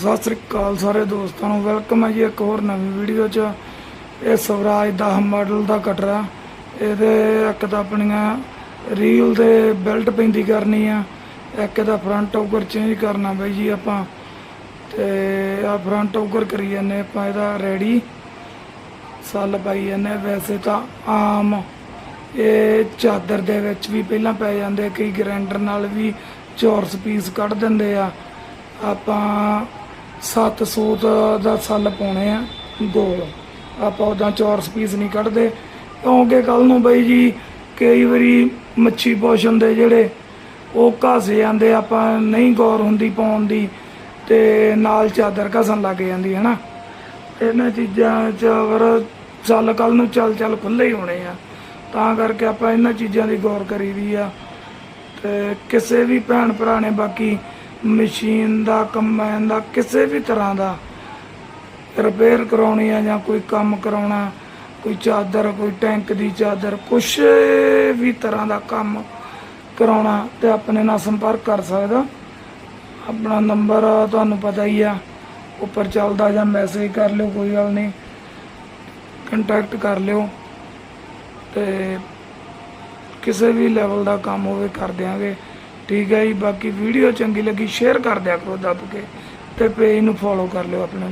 ਸਤਿ ਸ੍ਰੀ ਅਕਾਲ ਸਾਰੇ ਦੋਸਤਾਂ ਨੂੰ। ਵੈਲਕਮ ਹੈ ਜੀ ਇੱਕ ਹੋਰ ਨਵੀਂ ਵੀਡੀਓ 'ਚ। ਇਹ ਸਵਰਾਜ 10 ਮਾਡਲ ਦਾ ਕਟਰਾ ਇਹਦੇ ਇੱਕ ਤਾਂ ਆਪਣੀਆਂ ਰੀਲ ਦੇ ਬੈਲਟ ਪੈਂਦੀ ਕਰਨੀ ਆ। ਇੱਕ ਇਹਦਾ ਫਰੰਟ ਔਗਰ ਚੇਂਜ ਕਰਨਾ ਬਈ ਜੀ ਆਪਾਂ। ਤੇ ਆ ਫਰੰਟ ਔਗਰ ਕਰੀ ਜਾਂਦੇ ਆਪਾਂ ਇਹਦਾ ਰੈਡੀ ਸੱਲ ਪਾਈ ਜਾਂਦੇ ਵੈਸੇ ਤਾਂ ਆਮ ਇਹ ਚਾਦਰ ਦੇ ਵਿੱਚ ਵੀ ਪਹਿਲਾਂ ਪੈ ਜਾਂਦੇ ਕਈ ਗ੍ਰੈਂਡਰ ਨਾਲ ਵੀ ਚੌਰਸ ਪੀਸ ਕੱਢ ਦਿੰਦੇ ਆ। ਆਪਾਂ ਸੱਤ ਸੂਤ ਦਾ ਸੱਲ ਪਾਉਣੇ ਆ, ਗੋਲ। ਆਪਾਂ ਉਦਾਂ ਚੌਰਸ ਪੀਸ ਨਹੀਂ ਕੱਢਦੇ। ਕਿਉਂਕਿ ਕੱਲ ਨੂੰ ਬਈ ਜੀ, ਕਈ ਵਾਰੀ ਮੱਛੀ ਪੋਸ਼ਣ ਦੇ ਜਿਹੜੇ ਉਹ ਘਸ ਜਾਂਦੇ, ਆਪਾਂ ਨਹੀਂ ਗੌਰ ਹੁੰਦੀ ਪਾਉਣ ਦੀ ਤੇ ਨਾਲ ਚਾਦਰ ਘਸਣ ਲੱਗ ਜਾਂਦੀ ਹੈ ਨਾ ਇਹਨਾਂ ਚੀਜ਼ਾਂ 'ਚ ਅਗਰ ਚੱਲ ਕੱਲ ਨੂੰ ਚੱਲ ਚੱਲ ਖੁੱਲੇ ਹੀ ਹੋਣੇ ਆ। ਤਾਂ ਕਰਕੇ ਆਪਾਂ ਇਹਨਾਂ ਚੀਜ਼ਾਂ ਦੀ ਗੌਰ ਕਰੀਦੀ ਆ। ਤੇ ਕਿਸੇ ਵੀ ਭੈਣ ਭਰਾ ਨੇ ਬਾਕੀ ਮਸ਼ੀਨ ਦਾ, ਕੰਬਾਈਨ ਦਾ, ਕਿਸੇ ਵੀ ਤਰ੍ਹਾਂ ਦਾ ਰਿਪੇਅਰ ਕਰਾਉਣੀ ਆ ਜਾਂ ਕੋਈ ਕੰਮ ਕਰਾਉਣਾ, ਕੋਈ ਚਾਦਰ, ਕੋਈ ਟੈਂਕ ਦੀ ਚਾਦਰ, ਕੁਛ ਵੀ ਤਰ੍ਹਾਂ ਦਾ ਕੰਮ ਕਰਾਉਣਾ ਤੇ ਆਪਣੇ ਨਾਲ ਸੰਪਰਕ ਕਰ ਸਕਦਾ। ਆਪਣਾ ਨੰਬਰ ਤੁਹਾਨੂੰ ਪਤਾ ਹੀ ਆ, ਉੱਪਰ ਚੱਲਦਾ ਜਾਂ ਮੈਸੇਜ ਕਰ ਲਿਓ, ਕੋਈ ਗੱਲ ਨਹੀਂ ਕੰਟੈਕਟ ਕਰ ਲਿਓ ਤੇ ਕਿਸੇ ਵੀ ਲੈਵਲ ਦਾ ਕੰਮ ਹੋਵੇ, ਕਰ ਦਿਆਂਗੇ। ਠੀਕ ਹੈ ਜੀ ਬਾਕੀ ਵੀਡੀਓ ਚੰਗੀ ਲੱਗੀ ਸ਼ੇਅਰ ਕਰ ਦਿਆ ਕਰੋ ਦੱਬ ਕੇ ਤੇ ਪੇਜ ਨੂੰ ਫੋਲੋ ਕਰ ਲਿਓ ਆਪਣਾ।